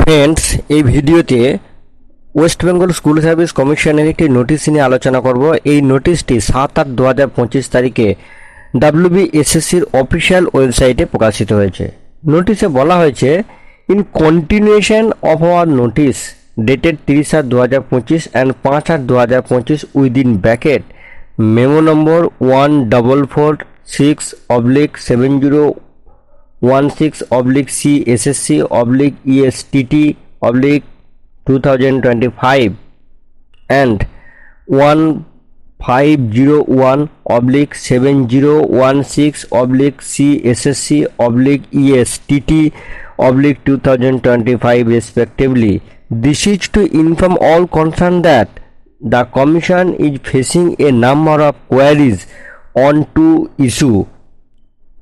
Friends এই ভিডিওতে West Bengal school service কমিশনের একটি নোটিশ নিয়ে আলোচনা করব। এই নোটিশটি সাত আট দু হাজার পঁচিশ তারিখে ডাব্লিউবিএসএসসির অফিসিয়াল ওয়েবসাইটে প্রকাশিত হয়েছে। নোটিশে বলা হয়েছে in continuation of our notice dated তিরিশ আট দু হাজার পঁচিশ অ্যান্ড পাঁচ আট দু হাজার পঁচিশ within bracket memo number one double four six oblique seven zero one six oblique C SSC oblique ESTT oblique two thousand twenty five and one five zero one oblique seven zero one six oblique C SSC oblique ESTT oblique two thousand twenty five respectively this is to inform all concern that the commission is facing a number of queries on two issue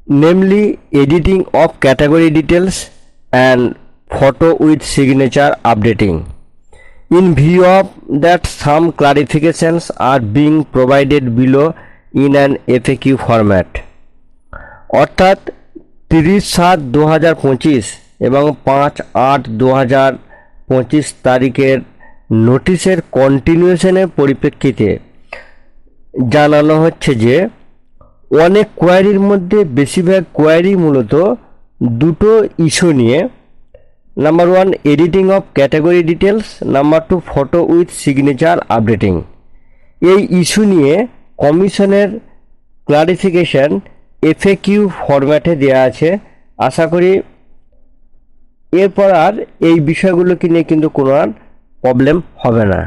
namely editing of category details and photo with signature updating in view of that some clarifications are being provided below in an FAQ format অর্থাৎ তিরিশ সাত দু হাজার পঁচিশ এবং পাঁচ আট দু হাজার পঁচিশ তারিখের নোটিশের কন্টিনিউশনের পরিপ্রেক্ষিতে জানানো হচ্ছে যে অনেক কোয়ারির মধ্যে বেশিরভাগ কোয়ারি মূলত দুটো ইস্যু নিয়ে। Number one editing of category details number two photo with signature updating এই ইস্যু নিয়ে কমিশনের ক্লারিফিকেশন এফএকিউ ফরম্যাটে দেওয়া আছে। আশা করি এরপর আর এই বিষয়গুলোকে নিয়ে কিন্তু কোনো আর প্রবলেম হবে না।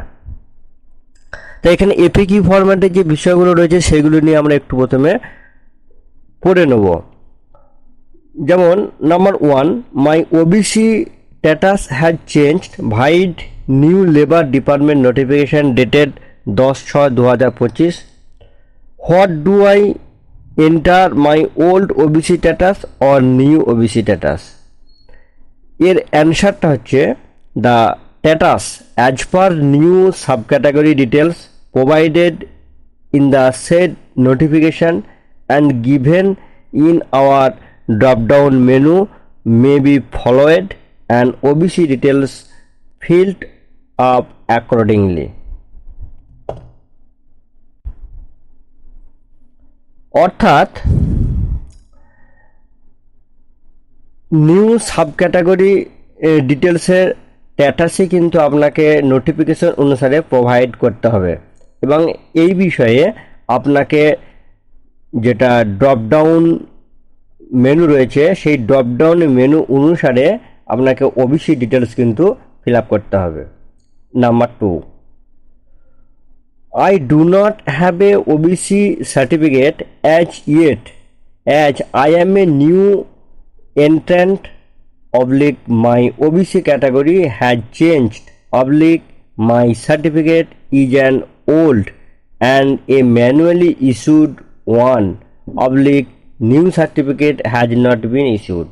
তো এখানে এপিকিউ ফরম্যাটে যে বিষয়গুলো রয়েছে সেগুলো নিয়ে আমরা একটু প্রথমে পড়ে নেব। যেমন number one my OBC status has changed vide new labour department notification dated দশ ছয় দু হাজার পঁচিশ। What do I enter my old OBC status or new OBC status এর অ্যান্সারটা হচ্ছে the status as per new subcategory details provided in the said notification and given in our drop down menu may be followed and OBC details filled up accordingly অর্থাৎ new subcategory ডিটেলসের স্ট্যাটাসই কিন্তু আপনাকে notification অনুসারে provide করতে হবে এবং এই বিষয়ে আপনাকে যেটা ড্রপডাউন মেনু রয়েছে, সেই ড্রপডাউন মেনু অনুসারে আপনাকে ওবিসি ডিটেলস কিন্তু ফিল আপ করতে হবে। Number two I do not have a OBC certificate as yet as I am a new entrant oblique my OBC category has changed. Oblique my certificate is an old and a manually issued one. Oblique new certificate has not been issued.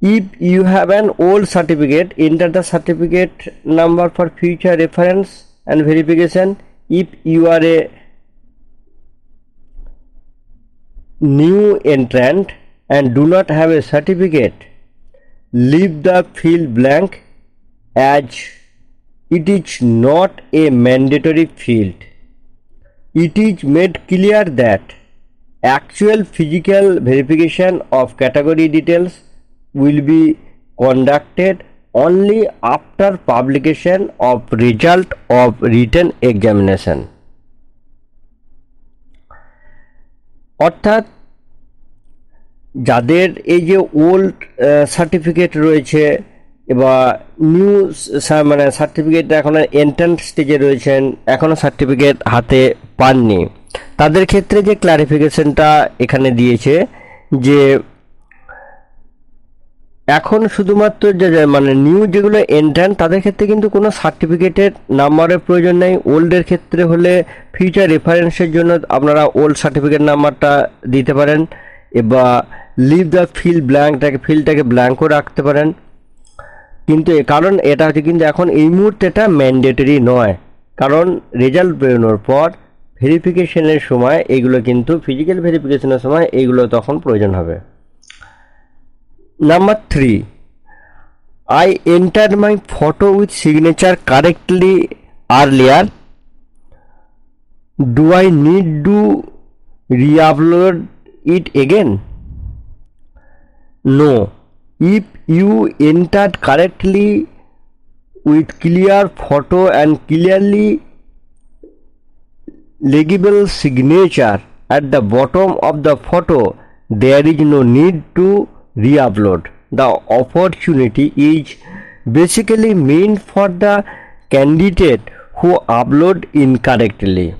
If you have an old certificate enter the certificate number for future reference and verification. If you are a new entrant and do not have a certificate leave the field blank as it is not a mandatory field. It is made clear that actual physical verification of category details will be conducted only after publication of result of written examination. অর্থাৎ যাদের এই যে old certificate রয়েছে বা new মানে certificate এখন entrance স্টেজে রয়েছেন এখনও সার্টিফিকেট হাতে পাননি। তাদের ক্ষেত্রে যে ক্লারিফিকেশনটা এখানে দিয়েছে যে এখন শুধুমাত্র যে মানে নিউ যেগুলো এন্ট্রান্স তাদের ক্ষেত্রে কিন্তু কোনো সার্টিফিকেটের নাম্বারের প্রয়োজন নেই। ওল্ডের ক্ষেত্রে হলে ফিউচার রেফারেন্সের জন্য আপনারা ওল্ড সার্টিফিকেট নাম্বারটা দিতে পারেন। বা লিভ দ্য ফিল ব্ল্যাঙ্কটাকে ফিলটাকে ব্ল্যাঙ্কও রাখতে পারেন। কিন্তু কারণ এটা হচ্ছে কিন্তু এখন এই মুহূর্তে এটা ম্যান্ডেটরি নয় কারণ রেজাল্ট বেরোনোর পর ভেরিফিকেশনের সময় এইগুলো কিন্তু ফিজিক্যাল ভেরিফিকেশনের সময় এইগুলো তখন প্রয়োজন হবে number three I enter my photo with signature correctly earlier do I need do re-upload it again? No. If you entered correctly with clear photo and clearly legible signature at the bottom of the photo, there is no need to re-upload. The opportunity is basically meant for the candidate who upload incorrectly.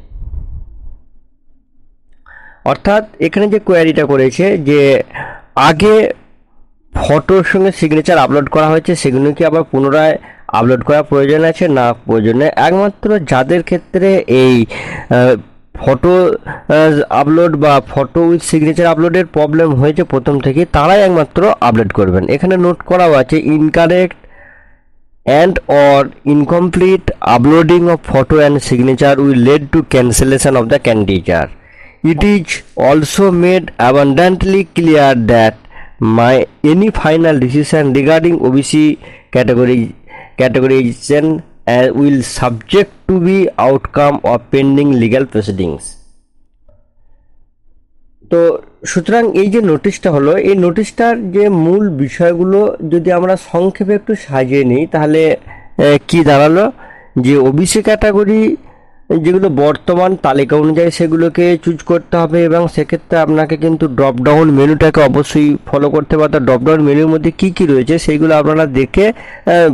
অর্থাৎ এখানে যে কোয়ারিটা করেছে যে আগে ফটোর সঙ্গে signature upload করা হয়েছে, সেগুলো কি আবার পুনরায় আপলোড করার প্রয়োজন আছে? না, প্রয়োজন একমাত্র যাদের ক্ষেত্রে এই ফটো আপলোড বা ফটো উইথ সিগনেচার আপলোডের প্রবলেম হয়েছে প্রথম থেকে তারাই একমাত্র আপলোড করবেন। এখানে নোট করাও আছে incorrect and or incomplete uploading of photo and signature will lead to cancellation of the candidature it is also made abundantly clear that my any final decision regarding OBC category categorization uh, will subject to be outcome of pending legal proceedings. তো সুতরাং এই যে নোটিশটা হলো এই নোটিশটার যে মূল বিষয়গুলো যদি আমরা সংক্ষেপে একটু সাজিয়ে নিই তাহলে কি দাঁড়াল যে ওবিসি ক্যাটাগরি যেগুলো বর্তমান তালিকা অনুযায়ী সেগুলোকে চুজ করতে হবে এবং সেক্ষেত্রে আপনাকে কিন্তু ড্রপ ডাউন মেনুটাকে অবশ্যই ফলো করতে হবে। অর্থাৎ ড্রপ ডাউন মেনুর মধ্যে কী কী রয়েছে সেইগুলো আপনারা দেখে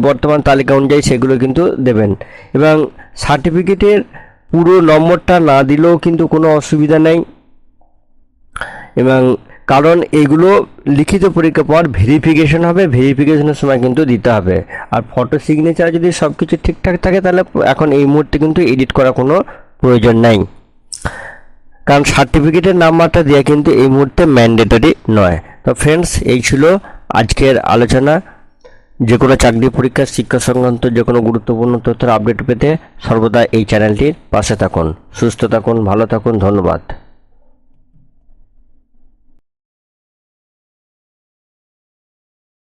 বর্তমান তালিকা অনুযায়ী সেগুলো কিন্তু দেবেন। এবং সার্টিফিকেটের পুরো নম্বরটা না দিলেও কিন্তু কোনো অসুবিধা নেই। এবং কারণ এগুলো লিখিত পরীক্ষা পর ভেরিফিকেশন হবে ভেরিফিকেশনের সময় কিন্তু দিতে হবে। আর ফটো সিগনেচার যদি সব কিছু ঠিকঠাক থাকে, তাহলে এখন এই মুহূর্তে কিন্তু এডিট করার কোনো প্রয়োজন নাই। কারণ সার্টিফিকেটের নাম্বারটা দেওয়া কিন্তু এই মুহূর্তে ম্যান্ডেটরি নয়। তো ফ্রেন্ডস এই ছিল আজকের আলোচনা। যে কোনো চাকরি পরীক্ষার শিক্ষা সংক্রান্ত যে কোনো গুরুত্বপূর্ণ তথ্যের আপডেট পেতে সর্বদা এই চ্যানেলটির পাশে থাকুন। সুস্থ থাকুন, ভালো থাকুন, ধন্যবাদ।